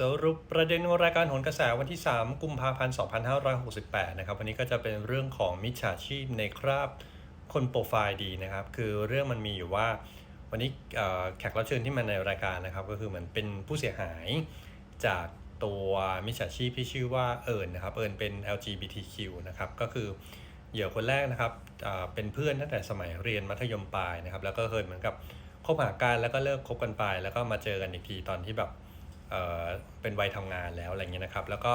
สรุปประเด็นรายการโหนกระแสวันที่ 3 กุมภาพันธ์ 2568 นะครับ วันนี้ก็จะเป็นเรื่องของมิจฉาชีพในคราบคนโปรไฟล์ดีนะครับ คือเรื่องมันมีอยู่ว่า วันนี้แขกรับเชิญที่มาในรายการนะครับ ก็คือเหมือนเป็นผู้เสียหายจากตัวมิจฉาชีพที่ชื่อว่าเอิญนะครับ เอิญเป็น LGBTQ นะครับ ก็คือเหยื่อคนแรกนะครับเป็นเพื่อนตั้งแต่สมัยเรียนมัธยมปลายนะครับ แล้วก็เคยเหมือนกับคบหากันแล้วก็เลิกคบกันไป แล้วก็มาเจอกันอีกทีตอนที่แบบ เเป็นวัยทำงานแล้วอะไรเงี้ยนะครับ แล้วก็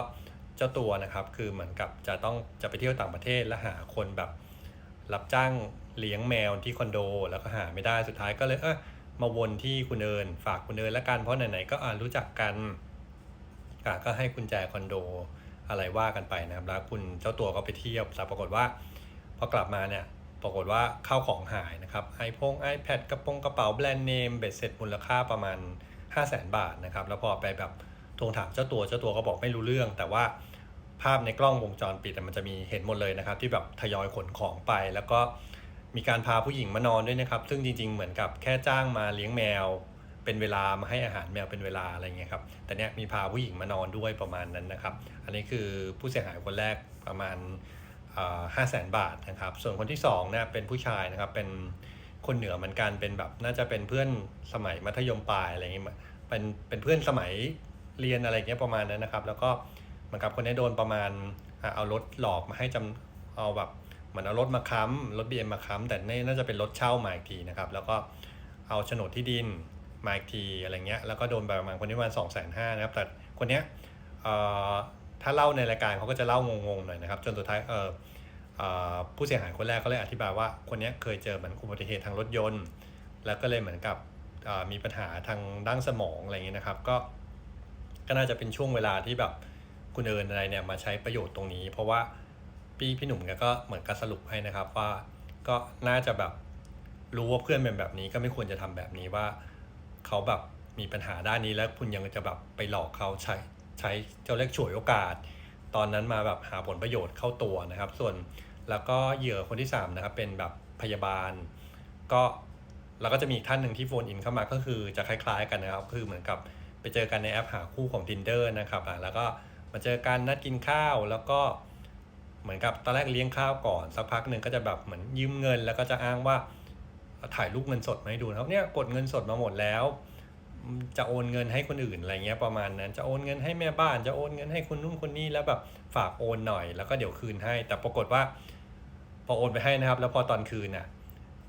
เจ้าตัวนะครับคือเหมือนกับจะต้องจะไปเที่ยวต่างประเทศแล้วหาคนแบบรับจ้างเลี้ยงแมวที่คอนโด แล้วก็หาไม่ได้สุดท้ายก็เลยเออมาวนที่คุณเอิญฝากคุณเอิญละกันเพราะไหนๆก็อ่ารู้จักกันก็ให้กุญแจคอนโดอะไรว่ากันไปนะครับแล้วคุณเจ้าตัวก็ไปเที่ยวแต่ปรากฏว่าพอกลับมาเนี่ยปรากฏว่าเข้าของหายนะครับไอพง iPad กระโปรงกระเป๋าแบรนด์เนมเบ็ดเสร็จมูลค่าประมาณ 5 0 0แสนบาทนะครับแล้วพอไปแบบทวงถามเจ้าตัวเจ้าตัวก็บอกไม่รู้เรื่อง แต่ว่าภาพในกล้องวงจรปิดมันจะมีเห็นหมดเลยนะครับ ที่แบบทยอยขนของไป แล้วก็มีการพาผู้หญิงมานอนด้วยนะครับ ซึ่งจริง ๆ เหมือนกับแค่จ้างมาเลี้ยงแมว เป็นเวลามาให้อาหารแมวเป็นเวลาอะไรเงี้ยครับแต่เนี้ยมีพาผู้หญิงมานอนด้วยประมาณนั้นนะครับ อันนี้คือผู้เสียหายคนแรกประมาณห้าแสนบาทนะครับ ส่วนคนที่สองเนี่ยเป็นผู้ชายนะครับเป็น คนเหนือเหมือนกันเป็นแบบน่าจะเป็นเพื่อนสมัยมัธยมปลายอะไรเงี้ยเป็นเป็นเพื่อนสมัยเรียนอะไรเงี้ยประมาณนั้นนะครับ แล้วก็เหมือนกับคนนี้โดนประมาณเอารถหลอกมาให้จำเอาแบบเหมือนเอารถมาค้ำรถ BM มาค้ำแต่นี่น่าจะเป็นรถเช่ามาอีกทีนะครับแล้วก็เอาโฉนดที่ดินมาอีกทีอะไรเงี้ยแล้วก็โดนประมาณคนนี้ประมาณสองแสนห้านะครับแต่คนเนี้ยเอ่อถ้าเล่าในรายการเขาก็จะเล่างงๆหน่อยนะครับ จนสุดท้ายเออ ผู้เสียหายคนแรกเขาเลยอธิบายว่าคนนี้เคยเจอเหมือนอุบัติเหตุทางรถยนต์ แล้วก็เลยเหมือนกับมีปัญหาทางด้านสมองอะไรอย่างนี้นะครับ ก็ก็น่าจะเป็นช่วงเวลาที่แบบคุณเอิญอะไรเนี่ยมาใช้ประโยชน์ตรงนี้ เพราะว่าพี่พี่หนุ่มกก็เหมือนกับสรุปให้นะครับว่าก็น่าจะแบบรู้ว่าเพื่อนเป็นแบบนี้ก็ไม่ควรจะทำแบบนี้ว่าเขาแบบมีปัญหาด้านนี้แล้วคุณยังจะแบบไปหลอกเขาใช้ใช้เจ้าเล็กฉวยโอกาส ตอนนั้นมาแบบหาผลประโยชน์เข้าตัวนะครับ ส่วน แล้วก็เหยื่อคนที่สามนะครับเป็นแบบพยาบาล ก็แล้วก็จะมีอีกท่านหนึ่งที่โฟนอินเข้ามาก็คือจะคล้าย ๆ กันนะครับ คือเหมือนกับไปเจอกันในแอปหาคู่ของ tinder นะครับอะแล้วก็มาเจอกันนัดกินข้าวแล้วก็เหมือนกับตอนแรกเลี้ยงข้าวก่อนสักพักหนึ่งก็จะแบบเหมือนยืมเงิน แล้วก็จะอ้างว่าถ่ายรูปเงินสดมาให้ดูนะครับเนี่ยกดเงินสดมาหมดแล้ว จะโอนเงินให้คนอื่นอะไรเงี้ยประมาณนั้นจะโอนเงินให้แม่บ้าน จะโอนเงินให้คนนู้นคนนี้แล้วแบบฝากโอนหน่อย แล้วก็เดี๋ยวคืนให้ แต่ปรากฏว่า อโอนไปให้นะครับ แล้วพอตอนคืนน่ะ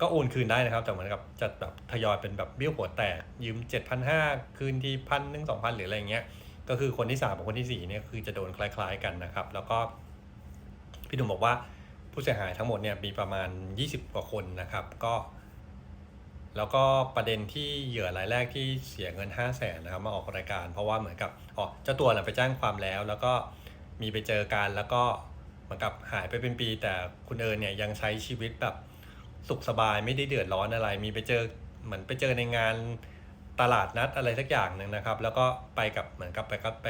ก็โอนคืนได้นะครับ แต่เหมือนกับจะแบบทยอยเป็นแบบเบี้ยวหัวแตกยืม 7,500 คืนทีพันหนึ่งสองพันหรืออะไรเงี้ย ก็คือคนที่สามกับคนที่สี่เนี่ยคือจะโดนคล้ายๆกันนะครับ แล้วก็พี่หนุ่มบอกว่าผู้เสียหายทั้งหมดเนี่ยมีประมาณ 20 กว่าคนนะครับ ก็ แล้วก็ประเด็นที่เหยื่อรายแรกที่เสียเงิน 5 0 0แสนนะครับมาออกรายการ เพราะว่าเหมือนกับอ๋อเจ้าตัวน่ะไปแจ้งความแล้ว แล้วก็มีไปเจอกันแล้วก็ มือนกับหายไปเป็นปี แต่คุณเอิญเนี่ยยังใช้ชีวิตแบบสุขสบายไม่ได้เดือดร้อนอะไร มีไปเจอเหมือนไปเจอในงานตลาดนัดอะไรสักอย่างหนึ่งนะครับ แล้วก็ไปกับเหมือนกับไปก็ไป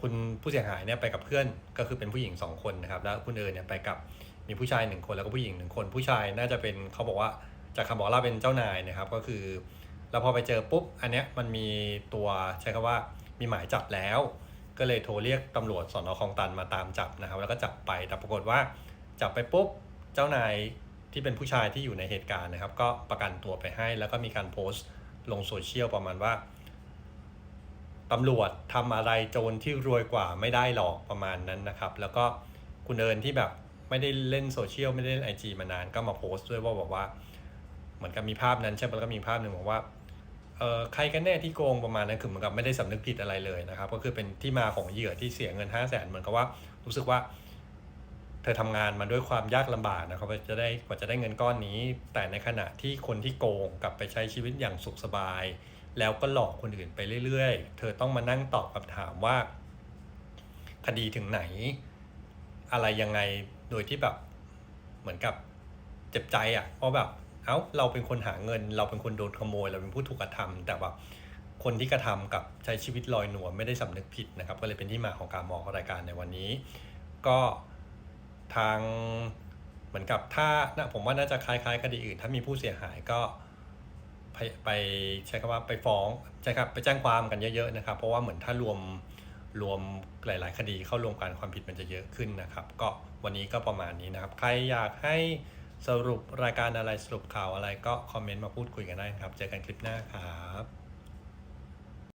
คุณผู้เสียหายเนี่ยไปกับเพื่อนก็คือเป็นผู้หญิงสองคนนะครับ แล้วคุณเอิญเนี่ยไปกับมีผู้ชายหนึ่งคนแล้วก็ผู้หญิงหนึ่งคน ผู้ชายน่าจะเป็นเขาบอกว่าจากคำบอกเล่าเป็นเจ้านายนะครับ ก็คือ แล้วพอไปเจอปุ๊บอันเนี้ยมันมีตัวใช้คำว่ามีหมายจับแล้ว ก็เลยโทรเรียกตำรวจสอนอคลองตันมาตามจับนะครับ แล้วก็จับไปแต่ปรากฏว่าจับไปปุ๊บเจ้านายที่เป็นผู้ชายที่อยู่ในเหตุการณ์นะครับ ก็ประกันตัวไปให้แล้วก็มีการโพสต์ลงโซเชียลประมาณว่าตำรวจทำอะไรโจรที่รวยกว่าไม่ได้หรอกประมาณนั้นนะครับ แล้วก็คุณเอิญที่แบบไม่ได้เล่นโซเชียลไม่ได้เล่นไอจีมานานก็มาโพสต์ด้วยว่าบอกว่า เหมือนกับมีภาพนั้นใช่ไหมแล้วก็มีภาพหนึ่งบอกว่า ใครกันแน่ที่โกงประมาณนั้นคือเหมือนกับไม่ได้สำนึกผิดอะไรเลยนะครับ ก็คือเป็นที่มาของเหยื่อที่เสียเงินห้าแสนเหมือนกับว่ารู้สึกว่า เธอทำงานมาด้วยความยากลำบากนะครับจะได้กว่าจะได้เงินก้อนนี้ แต่ในขณะที่คนที่โกงกลับไปใช้ชีวิตอย่างสุขสบาย แล้วก็หลอกคนอื่นไปเรื่อย ๆ เธอต้องมานั่งตอบคำถามว่า คดีถึงไหน อะไรยังไงโดยที่แบบเหมือนกับเจ็บใจอะ่ะเพราะแบบ เอา้าเราเป็นคนหาเงิน เราเป็นคนโดนขโมย เราเป็นผู้ถูกกระทำ แต่แบบคนที่กระทำกับใช้ชีวิตลอยนวลไม่ได้สำนึกผิดนะครับ ก็เลยเป็นที่มาของการมองรายการในวันนี้ ก็ทางเหมือนกับถ้านะผมว่าน่าจะคล้ายๆคดีอื่น ถ้ามีผู้เสียหายก็ไปไปใช้คำว่าไปฟ้องใช่ครับไปแจ้งความกันเยอะๆนะครับ เพราะว่าเหมือนถ้ารวมรวมหลาย ๆ คดีเข้ารวมการความผิดมันจะเยอะขึ้นนะครับ ก็วันนี้ก็ประมาณนี้นะครับ ใครอยากให้ สรุปรายการอะไรสรุปข่าวอะไรก็คอมเมนต์มาพูดคุยกันได้ครับ เจอกันคลิปหน้าครับ